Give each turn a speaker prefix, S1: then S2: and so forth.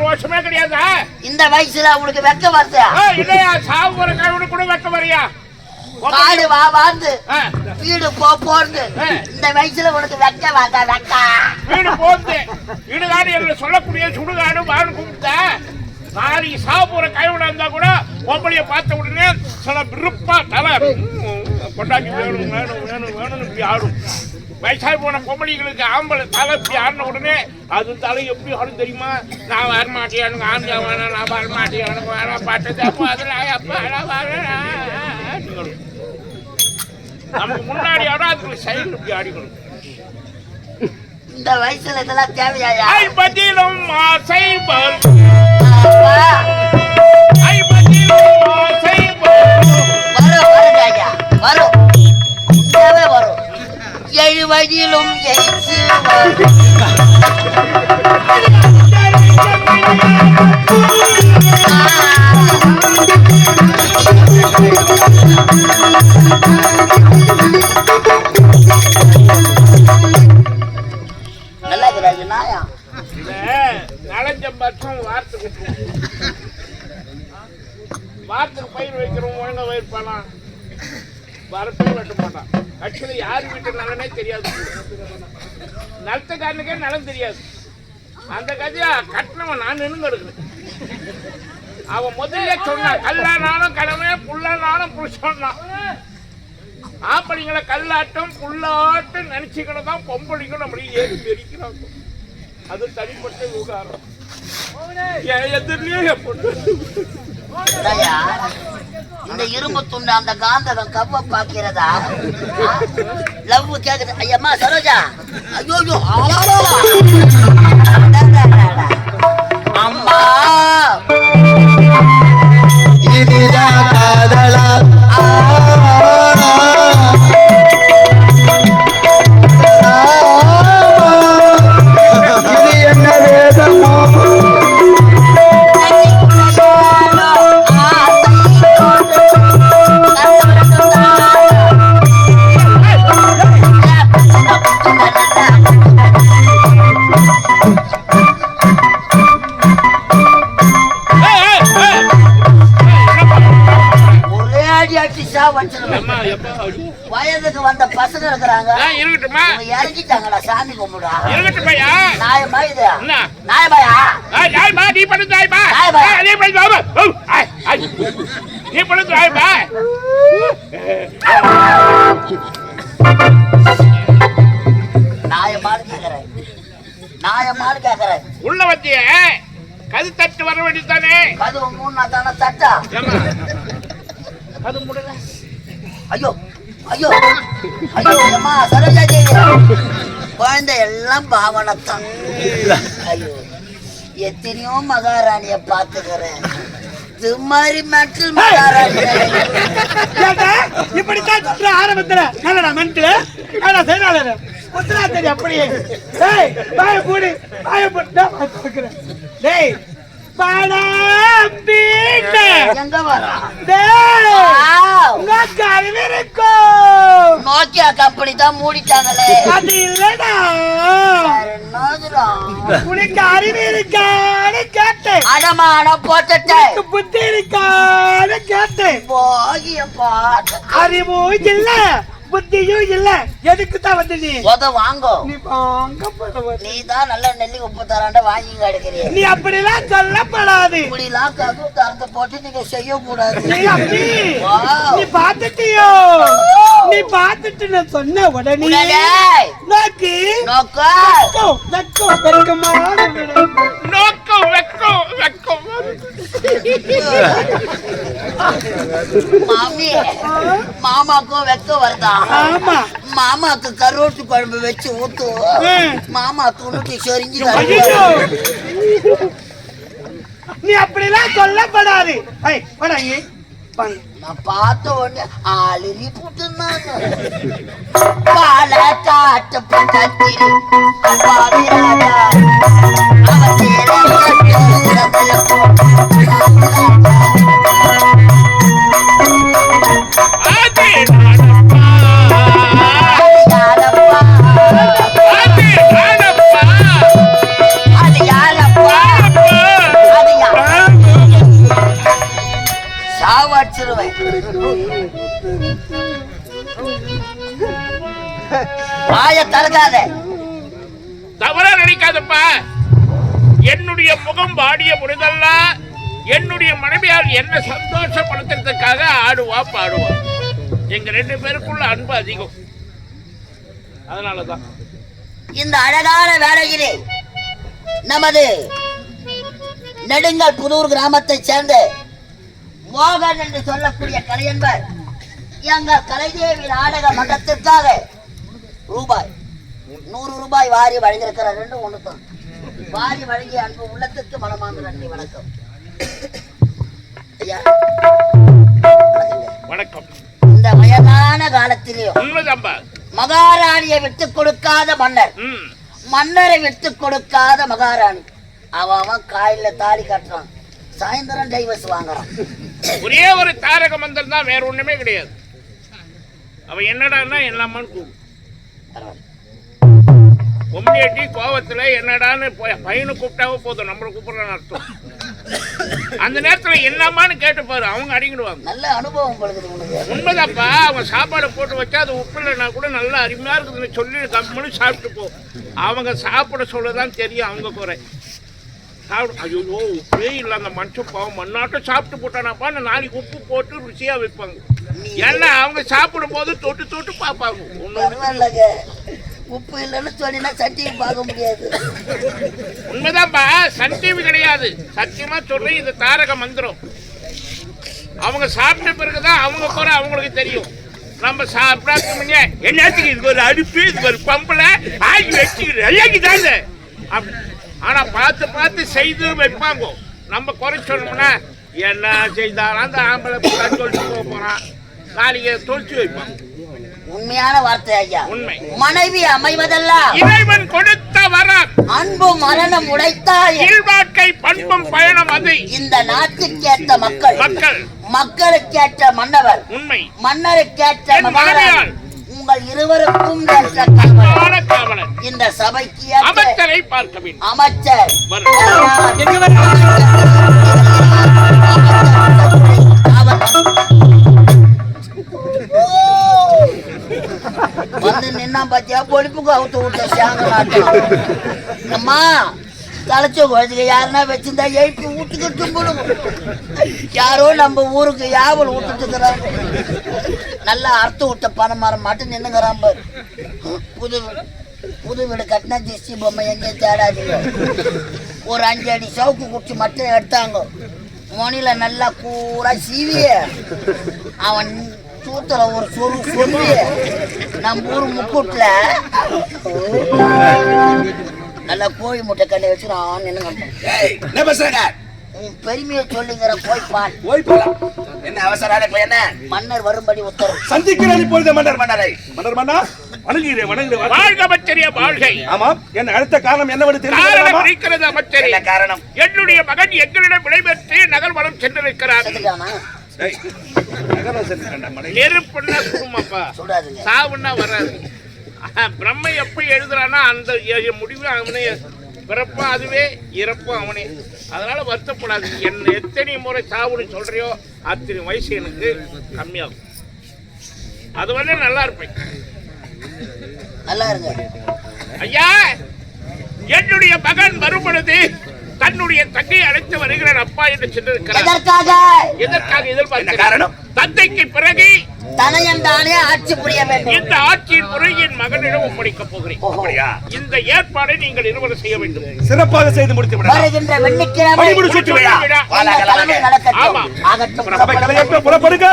S1: ரோஷமே கிடையாதா?
S2: இந்த வயசுல உனக்கு வெக்க வருதா?
S1: இல்லையா? சாவு ஒரு கழுவுனு கூட வெக்க வரியா?
S2: காடு வா வாழ்ந்து வீடு போ போறது. இந்த வயசுல உனக்கு வெக்க வாங்க வெக்கா.
S1: வீடு போந்து இடுகாடு என்று சொல்லக்கூடிய சுடுகாடு வாழ் கும்பிட்டா? நாளைக்கு சாப்பிட்ற கைவிட இருந்தா கூட பொம்பளைய பார்த்த உடனே சில விருப்பா தலை ம், கொண்டாட்டி வேணும் வேணும் வேணும் வேணும்னு இப்படி ஆடும். வயசாகி போன பொம்பளைங்களுக்கு ஆம்பளை தலை இப்படி ஆடின உடனே அது தலை எப்படி ஆடும் தெரியுமா? நான் வரமாட்டேன் ஆந்தியா வேணாம் நான் வரமாட்டேன் எனக்கு வேற பாட்டு அப்போ அதில் அப்பா நான் வரேன். நமக்கு முன்னாடி ஆடும் அதுக்கு சைடு இப்படி ஆடிக்கணும்.
S2: இந்த வயசுல இதெல்லாம் தேவையாயா?
S1: ஐம்பதிலும் ஆசை ஐம்பதிலும் ஆசை விட்டுருவோம் வார்த்தைக்கு பயிர் வைக்கிறோம் ஒழுங்கா வைப்பானா வரப்பே வெட்ட மாட்டான் கட்சியில யார் வீட்டு நலனே தெரியாது. நலத்துக்காரனுக்கே நலம் தெரியாது. அந்த கதையா கட்டினவன் நான் நின்று எடுக்கிறேன் அவன் முதல்ல சொன்னான் கல்லானாலும் கடமை புல்லானாலும் புருஷன் ஆம்பளைங்களை கல்லாட்டம் புல்லாட்டம் நினைச்சுக்கிட்டு தான் பொம்பளைங்க நம்மளை ஏறி பெருக்கிறாங்க அது தனிப்பட்ட விவகாரம். எதிரிலேயே பொண்ணு.
S2: இந்த இரும்பு துண்டு அந்த காந்தகம் கவ்வ பாக்கிறதா லவ் கேக்குது. ஐயம்மா சரோஜா. ஐயோ அம்மா.
S3: இதுதான் காதலா.
S2: பசங்க இருக்கிறாங்க.
S1: இருக்கட்டுமா
S2: இறங்கிட்டாங்கடா சாமி கும்பிடா
S1: இருக்கட்டுமையா
S2: நாயமா இது? நாயமாயா
S1: ஜாய்பா, நீ பண்ணு. ஆ, நீ பண்ணு. நீ பண்ணு ஜாய்பா.
S2: நாயமானு கேக்குறேன். நாயமானு கேக்குறேன்.
S1: உள்ள வந்திய. கது தட்டு வர வேண்டியதானே
S2: கதவு மூணு தானே தட்டா?
S1: அது முடியல
S2: ஐயோ ஐயோ ஐயோ அம்மா சரோஜா தேவி குழந்தை எல்லாம் பாவனத்தான். ஐயோ எத்தனையோ மகாராணிய பாத்துக்கிறேன் இது மாதிரி மக்கள் மகாராணி.
S4: இப்படித்தான் சொல்ற ஆரம்பத்துல. என்னடா மென்டலு என்னடா செயலாளர் முத்துரா தெரியும் அப்படியே. டேய் வாய மூடி. நான் வாய திறக்கிறேன். டேய் பணம் பீட்ட
S2: எங்க வரா
S4: டேய்
S2: வாவ்.
S4: உனக்கு அறிவு இருக்கும்
S2: கம்பெனி தான் மூடிட்டாங்களே.
S4: அது இல்லடா? உனக்கு அறிவு இருக்கான்னு கேட்டேன்.
S2: அடமானம் போட்டுட்டேன்
S4: உனக்கு புத்தி இருக்கான்னு கேட்டேன்.
S2: போகிய பாட்டு.
S4: அறிவும் இல்ல. புத்தியும் இல்ல. எதுக்கு தான் வந்து நீ?
S2: உத வாங்கோ.
S4: நீ வாங்க
S2: நீ தான் நல்ல நெல்லி உப்பு தராண்ட வாங்கி கிடைக்கிறீ
S4: நீ அப்படிலாம் சொல்லப்படாது.
S2: இப்படிலாம் கதவு திறந்து போட்டு நீங்க செய்யக்கூடாது.
S4: நீ அப்படி. நீ பார்த்துட்டியோ? நீ பார்த்துட்டு நான் சொன்ன உடனே நோக்கி.
S2: நோக்கா.
S4: நக்கோ, நக்கோ, பெருக்கமான விடை.
S2: மாமி மாமாக்கும் வெக்க வருதா? மாமாக்கு கருவாட்டு குழம்பு வச்சு ஊத்து. மாமா துணுக்கு சொரிஞ்சு
S4: நீ அப்படிலாம் சொல்லப்படாது.
S2: நான் பார்த்த உடனே ஆளுரி புட்டுனாங்க. பால காட்டு அவன் வாய தரக்காத
S1: தவறா நினைக்காதப்பா. என்னுடைய முகம் வாடிய பொழுதெல்லாம் என்னுடைய மனைவியால் என்ன சந்தோஷப்படுத்துறதுக்காக ஆடுவா பாடுவா. எங்க ரெண்டு பேருக்குள்ள அன்பு அதிகம். அதனாலதான்.
S2: இந்த அழகான வேலையிலே நமது நெடுங்கல் புதூர் கிராமத்தைச் சேர்ந்த மோகன் என்று சொல்லக்கூடிய கலையன்பர் எங்கள் கலைதேவி நாடக மன்றத்திற்காக ரூபாய் நூறு ரூபாய் வாரி வழங்கியிருக்கிறார் ரெண்டு ஒன்று தான் வாரி வழங்கிய அன்பு உள்ளத்துக்கு மனமார்ந்த நன்றி வணக்கம். ஐயா.
S1: வணக்கம்.
S2: இந்த வயதான காலத்திலேயும் மகாராணியை விட்டுக் கொடுக்காத மன்னர் மன்னரை விட்டு கொடுக்காத மகாராணி. அவன் அவன் காயில தாலி கட்டுறான். சாயந்தரம் டைவர்ஸ் வாங்குறான்
S1: ஒரே ஒரு தாரக மந்திரம் தான் வேற ஒண்ணுமே கிடையாது. அவன் என்னடான்னா எல்லாமான்னு கூப்பிடு.
S2: பரவாயில்ல.
S1: பொம்மியட்டி கோவத்துல என்னடான்னு போய் பையனை கூப்பிட்டாவே போதும். நம்மளை கூப்பிடுறான்னு அர்த்தம். அந்த நேரத்துல என்னம்மான்னு கேட்டு பாரு அவங்க அடங்கிடுவாங்க.
S2: நல்ல அனுபவம்
S1: உண்மைதாப்பா அவங்க சாப்பாடு போட்டு வச்சா அது உப்பு இல்லைன்னா கூட நல்லா அருமையா இருக்குதுன்னு சொல்லி கம்முன்னு சாப்பிட்டு போ. அவங்க சாப்பிட சொல்லதான் தெரியும் அவங்க குறை. சாப்பிடு ஐயோ உப்பே இல்லை அந்த மனுஷன் பாவம் மண்ணாட்டம் சாப்பிட்டு போட்டானாப்பா நான் நாளைக்கு உப்பு போட்டு ருசியா வைப்பாங்க. ஏன்னா அவங்க சாப்பிடும் போது தொட்டு தொட்டு பார்ப்பாங்க. ஒன்று
S2: பரவாயில்லங்க. உப்பு இல்லைன்னு சொன்னீங்கன்னா சட்டியை பார்க்க முடியாது.
S1: உண்மைதான்ப்பா சன் டிவி கிடையாது. சத்தியமா சொல்றேன் இது தாரக மந்திரம். அவங்க சாப்பிட்ட பிறகுதான் அவங்க குறை அவங்களுக்கு தெரியும். நம்ம சாப்பிடாத முன்னே என்னத்துக்கு இதுக்கு ஒரு அடுப்பு இதுக்கு ஒரு பம்புல? ஆகி வச்சுக்கிட்டு ஐயாக்கு தாங்க ஆனா பார்த்து பார்த்து செய்து வைப்பாங்க. நம்ம குறை சொன்னோம்னா என்ன செய்தாலும் அந்த ஆம்பளை தொழிச்சு போக போறான் நாளைக்கு தொழிச்சு வைப்பாங்க.
S2: உண்மையான வார்த்தை ஐயா.
S1: உண்மை.
S2: மனைவி அமைவதெல்லாம்
S1: இறைவன் கொடுத்த வரம்.
S2: அன்பு மரணம் உடைத்தால்
S1: கீழ்வாக்கை பண்பும் பயணம் அது.
S2: இந்த நாட்டுக்கேற்ற மக்கள்.
S1: மக்கள்.
S2: மக்களுக்கேற்ற மன்னவர்.
S1: உண்மை.
S2: மன்னருக்கேற்ற
S1: மனைவியால்.
S2: உங்கள் இருவருக்கும் இந்த சபைக்கு
S1: அமைச்சரை பார்க்க வேண்டும்.
S2: வந்து நின்னா பாத்தியா? பொழிப்புக்கு அவுத்து விட்ட சேங்கலாட்டம் அம்மா தலைச்ச குழந்தைங்க யாருன்னா வச்சிருந்தா போடுங்க யாரோ நம்ம ஊருக்கு யாவல் விட்டுட்டு நல்லா அர்த்தம் விட்ட பணம் மரம் மட்டும் நின்னுங்கிறான் புது புது வீடு கட்டினா திஷ்டி பொம்மை எங்கேயும் தேடாதீங்க. ஒரு அஞ்சு அடி சவுக்கு குடிச்சு மட்டும் எடுத்தாங்க. மொனில நல்லா கூட சீவிய. அவன் சூத்துல ஒரு சொரு சொல்லி நம்ம ஊர் முக்கூட்டில் நல்லா கோழி முட்டை கண்ணை வச்சு நான்
S3: என்ன பேசுறாங்க?
S2: பெருமையை சொல்லுங்கிற போய் பார்
S3: போய் போலாம் என்ன அவசரம் இப்ப என்ன?
S2: மன்னர் வரும்படி உத்தரவு.
S3: இப்பொழுது மன்னர் மன்னரை. மன்னர் மன்னா? வணங்குகிறேன் வணங்குகிறேன்
S1: வாழ்க அமைச்சரிய வாழ்கை.
S3: ஆமாம். என்ன அடுத்த காரணம் என்னவென்று தெரியுமா
S1: இருக்கிறது அமைச்சரே
S3: என்ன காரணம்?
S1: என்னுடைய மகன் எங்களிடம் விடைபெற்று நகர்வனம் சென்றிருக்கிறார். நெருப்புன்னா குடும்பப்பா சாவுன்னா வராது. ஆஹ், பிரம்மை எப்ப எழுதுறானா அந்த முடிவு அவனே பிறப்பும் அதுவே இறப்பும் அவனே. அதனால வருத்தப்படாது. என்ன எத்தனை முறை சாவுன்னு சொல்றியோ அத்தனை வயசு எனக்கு கம்மியாகும். அது வந்து நல்லா இருப்பேன்.
S2: நல்லா இருங்க.
S1: ஐயா என்னுடைய மகன் வரும் பொழுது தன்னுடைய தங்கை அழைத்து வருகிறார். அப்பா என்று சென்றிருக்கிறார்.
S2: எதற்காக?
S1: எதற்காக
S3: காரணம்?
S1: தந்தைக்கு பிறகு
S2: தனையன் தானே ஆட்சி புரிய வேண்டும்.
S1: இந்த ஆட்சியின் முறை என் மகனிடம் ஒப்படைக்கப் போகிறேன். இந்த ஏற்பாடை நீங்கள் இருவரும் செய்ய வேண்டும்.
S3: சிறப்பாக செய்து முடித்து விடலாம்.
S2: வருகின்ற வெள்ளிக்கிழமை
S3: விழா
S1: ஆமா.
S2: ஆகட்டும்.
S3: புறப்படுங்க